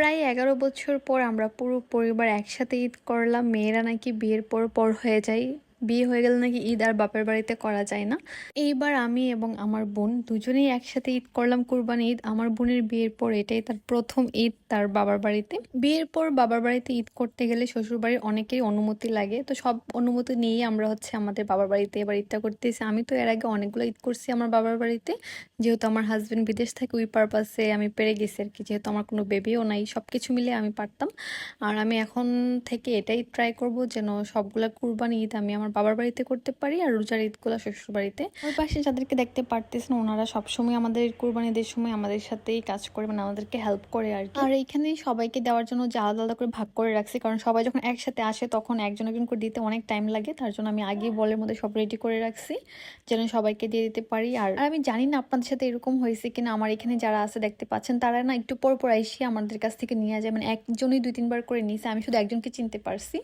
প্রায় এগারো বছর পর আমরা পুরো পরিবার একসাথে ঈদ করলাম। মেয়েরা নাকি বিয়ের পর পর হয়ে যায়। বিয়ে হয়ে গেলে নাকি ঈদ আর বাপের বাড়িতে করা যায় না। এইবার আমি এবং আমার বোন দুজনেই একসাথে ঈদ করলাম কুরবানি ঈদ। আমার বোনের বিয়ের পর এটাই তার প্রথম ঈদ তার বাবার বাড়িতে। বিয়ের পর বাবার বাড়িতে ঈদ করতে গেলে শ্বশুর বাড়ির অনেকেরই অনুমতি লাগে। তো সব অনুমতি নিয়েই আমরা হচ্ছে আমাদের বাবার বাড়িতে এবার ঈদটা করতেছি। আমি তো এর আগে অনেকগুলো ঈদ করছি আমার বাবার বাড়িতে। যেহেতু আমার হাজব্যান্ড বিদেশ থাকে, ওই পারপাসে আমি পেরে গেছি আর কি। যেহেতু আমার কোনো বেবিও নাই সব কিছু মিলে আমি পারতাম। আর আমি এখন থেকে এটাই ট্রাই করব যেন সবগুলো কুরবানি ঈদ আমি আমার বাবার বাড়িতে করতে পারি আর রোজার ঈদগুলো শ্বশুর বাড়িতে। ওই পাশে যাদেরকে দেখতে পারতেছেন ওনারা সবসময় আমাদের কুরবানিদের সময় আমাদের সাথেই কাজ করে মানে আমাদেরকে হেল্প করে আর কি। আর এইখানে সবাইকে দেওয়ার জন্য যে আলাদা আলাদা করে ভাগ করে রাখছি কারণ সবাই যখন একসাথে আসে তখন একজন একজন করে দিতে অনেক টাইম লাগে তার জন্য আমি আগেই বলের মধ্যে সব রেডি করে রাখছি যেন সবাইকে দিয়ে দিতে পারি। আর আমি জানি না আপনাদের সাথে এরকম হয়েছে কিনা আমার এখানে যারা আছে দেখতে পাচ্ছেন তারা না একটু পর পর এসে আমাদের কাছ থেকে নিয়ে যায় মানে একজনই দুই তিনবার করে নিয়েছে আমি শুধু একজনকে চিনতে পারছি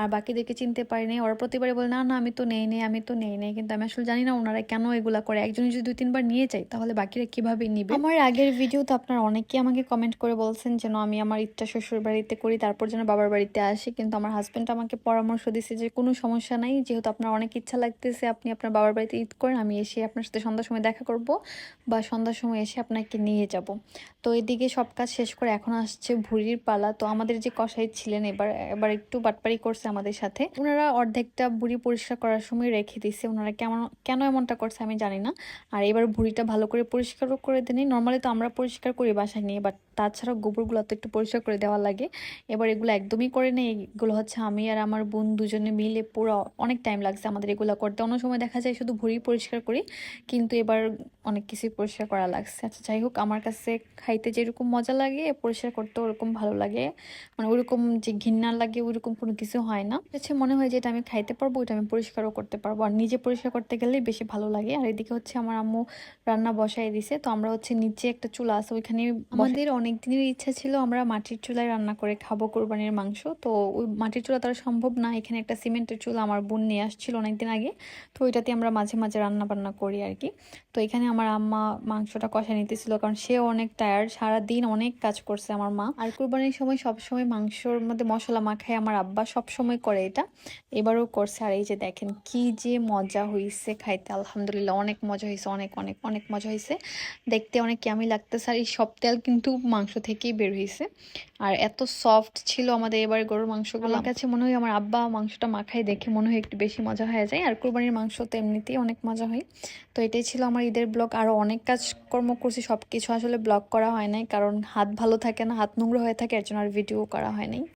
আর বাকিদেরকে চিনতে পারি পারিনি। ওরা প্রতিবারে বলে না না, আমি তো নেই নেই, আমি তো নেই নেই, কিন্তু আমি আসলে জানি না ওনারা কেন এগুলা করে। একজন যদি দুই, তিনবার নিয়ে যায়, তাহলে বাকিরা কীভাবে নিবে? আমার আগের ভিডিওতে আপনারা অনেকেই আমাকে কমেন্ট করে বলছেন যেন আমি আমার ঈদটা শ্বশুর বাড়িতে করি, তারপর যেন বাবার বাড়িতে আসি, কিন্তু আমার হাজব্যান্ড আমাকে পরামর্শ দিচ্ছে যে কোনো সমস্যা নাই, যেহেতু আপনার অনেক ইচ্ছা লাগতেছে, আপনি আপনার বাবার বাড়িতে ঈদ করেন, আমি এসে আপনার সাথে সন্ধ্যার সময় দেখা করব বা সন্ধ্যার সময় এসে আপনাকে নিয়ে যাব। তো এদিকে সব কাজ শেষ করে এখন আসছে ভুড়ির পালা। তো আমাদের যে কষাই ছিলেন, এবার এবার একটু বাটপারি করছে আমাদের সাথে। ওনারা অর্ধেকটা বুড়ি পরিষ্কার করার সময় রেখে দিছে। ওনারা কেমন, কেন এমনটা করছে আমি জানি না। আর এবার ভুড়িটা ভালো করে পরিষ্কারও করে দেনি নর্মালি তো আমরা পরিষ্কার করি বাসায় নিয়ে বাট তাছাড়াও গোবরগুলো তো একটু পরিষ্কার করে দেওয়া লাগে। এবার এগুলো একদমই করে নেই। এগুলো হচ্ছে আমি আর আমার বোন দুজনে মিলে পুরো অনেক টাইম লাগছে আমাদের এগুলো করতে। অন্য সময় দেখা যায় শুধু ভুড়ি পরিষ্কার করি, কিন্তু এবার অনেক কিছুই পরিষ্কার করা লাগছে। আচ্ছা যাই হোক, আমার কাছে খাইতে যেরকম মজা লাগে, পরিষ্কার করতে ওরকম ভালো লাগে। মানে ওরকম যে ঘৃণা লাগে, ওরকম কোনো কিছু হয় না। হচ্ছে মনে হয় যে এটা আমি খাইতে পারব এটা আমি পরিষ্কারও করতে পারব। আর নিজে পরিষ্কার করতে গেলে বেশি ভালো লাগে। আর এদিকে হচ্ছে আমার আম্মু রান্না বসাই দিছে। তো আমরা হচ্ছে নিচে একটা চুলা আছে ওইখানে আমাদের অনেক দিনের ইচ্ছা ছিল আমরা মাটির চুলায় রান্না করে খাব কোরবানির মাংস। তো ওই মাটির চুলা তো আর সম্ভব না। এখানে একটা সিমেন্টের চুলা আমার বোন নিয়ে আসছিল অনেকদিন আগে। তো ওইটাতে আমরা মাঝে মাঝে রান্না বান্না করি আর কি। তো এখানে আমার আম্মা মাংসটা কষা নিতেছিল কারণ সে অনেক টায়ার্ড সারা দিন অনেক কাজ করছে আমার মা। আর কোরবানির সময় সব সময় মাংসর মধ্যে মশলা মাখায় আমার আব্বা সব সময় করে এটা। এবারও করছে। আর এই যে দেখেন কি যে মজা হয়েছে খাইতে আলহামদুলিল্লাহ অনেক মজা হয়েছে অনেক অনেক অনেক মজা হয়েছে দেখতে অনেক কেমন লাগতেছে আর এই সব তেল কিন্তু মাংস থেকেই বের হয়েছে আর এত সফট ছিল আমাদের এবার গরুর মাংসগুলো। আমার কাছে মনে হয় আমার আব্বা মাংসটা মাখাই দেখে মনে হয় একটু বেশি মজা হয়ে যায়। আর কোরবানির মাংস তো এমনিতেই অনেক মজা হয়। তো এটাই ছিল আমার ঈদের ব্লগ। আরও অনেক কাজকর্ম করছি সব কিছু আসলে ব্লগ করা হয় নাই। কারণ হাত ভালো থাকে না হাত নোংরা হয়ে থাকে এর জন্য আর ভিডিও করা হয় নাই।